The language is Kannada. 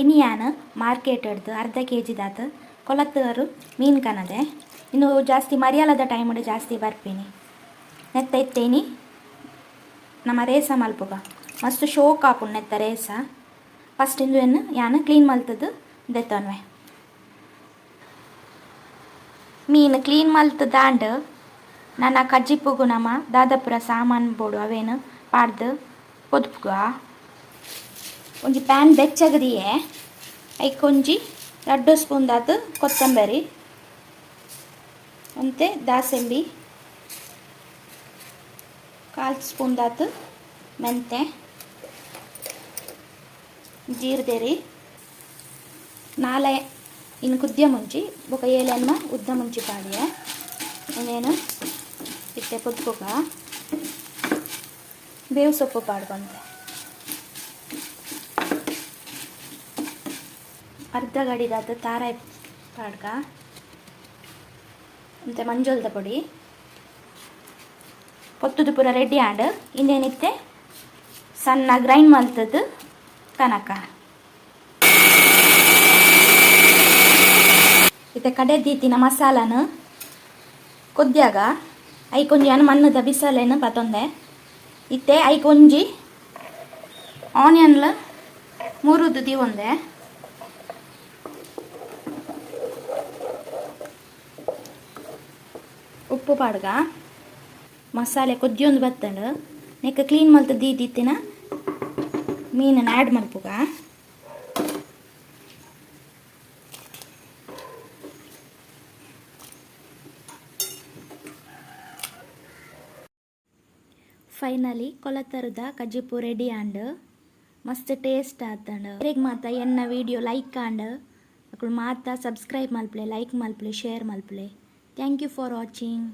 ಇನ್ನು ಯಾನು ಮಾರ್ಕೆಟ್ ಹಿಡ್ದು ಅರ್ಧ ಕೆ ಜಿದಾತ ಕೊಳತ್ತರು ಮೀನು ಕನದೆ ಇನ್ನು ಜಾಸ್ತಿ ಮರಿಯಾಲದ ಟೈಮ್ ಜಾಸ್ತಿ ಬರ್ಪೀನಿ ನೆತ್ತ ಇತ್ತೇನಿ ನಮ್ಮ ರೇಸ ಮಲ್ಪುಗ. ಮಸ್ತ್ ಶೋಕ್ ಆಪುಂಡು ನೆತ್ತ ರೇಸ. ಫಸ್ಟ್ ಇಂದು ಏನು? ಯಾನು ಕ್ಲೀನ್ ಮಲ್ತದ್ದು ದೆತ್ತನ್ವೆ. ಮೀನು ಕ್ಲೀನ್ ಮಲ್ತ್ ದಾಂಡ್ ನನ್ನ ಕಜ್ಜಿಪ್ಪುಗು ನಮ್ಮ ದಾದಾಪುರ ಸಾಮಾನು ಬೋಡು ಅವೇನು? ಪಾಡ್ದು ಪೊದುಪುಗ ಒಂಜಿ ಪ್ಯಾನ್ ಬೆಚ್ಚಗದಿಯೆ? ಐಕೊಂಜಿ ರಡ್ಡು ಸ್ಪೂನ್ ದಾತ ಕೊತ್ತಂಬರಿ. ಮತ್ತೆ ದಾಸಂಬಿ. ಕಾಲ್ ಸ್ಪೂನ್ ದಾತು ಮೆಂತೆ. ಜೀರ್ದೆರಿ. ನಾಲೆ ಇನ್ನು ಕುದ್ಯ ಮುಂಚಿ, ಬೊಕ ಏಲನ್ನ ಉದ್ದ ಮುಂಚಿ ಪಾಡಿಯ. ಇನ್ನೇನು? ಇಟ್ಟೆ ಪುತ್ಕೊಗ ಬೇವು ಸೊಪ್ಪು ಪಾಡ್ಕೊಂತೆ. ಅರ್ಧ ಗಡಿದಾದ ತಾರಾಯಿ ಪಾಡ್ಕ. ಮತ್ತು ಮಂಜೋಲ್ದ ಪುಡಿ. ಪೊತ್ತುದು ಪೂರ ರೆಡಿ ಆಂಡ್ ಇನ್ನೇನಿತ್ತೆ? ಸಣ್ಣ ಗ್ರೈಂಡ್ ಮಾಡ್ತದ್ದು ಕನಕ. ಇತ್ತೆ ಕಡೆ ದೀತಿನ ಮಸಾಲನು, ಕೊದ್ಯಾಗ ಐಕೊಂಜಿ ಅನ್ನ ಮಣ್ಣದ ಬಿಸಲೇನು ಪತೊಂದೆ. ಇತ್ತೆ ಐಕೊಂಜಿ ಆನಿಯನ್ಲ ಮೂರು ದುದಿ ಒಂದೆ. ಉಪ್ಪು ಪಾಡ್ಗ. ಮಸಾಲೆ ಕೊದ್ದಿಯೊಂದು ಬತ್ತಂಡು. ನೆಕ್ಕ ಕ್ಲೀನ್ ಮಲ್ತ ದೀತಿತ್ತಿನ ಮೀನನ್ನು ಆ್ಯಡ್ ಮಲ್ಪುಗ ಫೈನಲಿ ಕೊಲತರದ ಕಜ್ಜಿಪು ರೆಡಿ ಆಂಡ್ ಮಸ್ತ್ ಟೇಸ್ಟ್ ಆತಂಡ್. ಅವ್ರಿಗೆ ಮಾತ ಎನ್ನ ವಿಡಿಯೋ ಲೈಕ್ ಆಂಡ್ ಅಕ್ಕಳು ಮಾತ ಸಬ್ಸ್ಕ್ರೈಬ್ ಮಲ್ಪಲೆ, ಲೈಕ್ ಮಲ್ಪಲೆ, share ಮಲ್ಪಲೆ. Thank you for watching.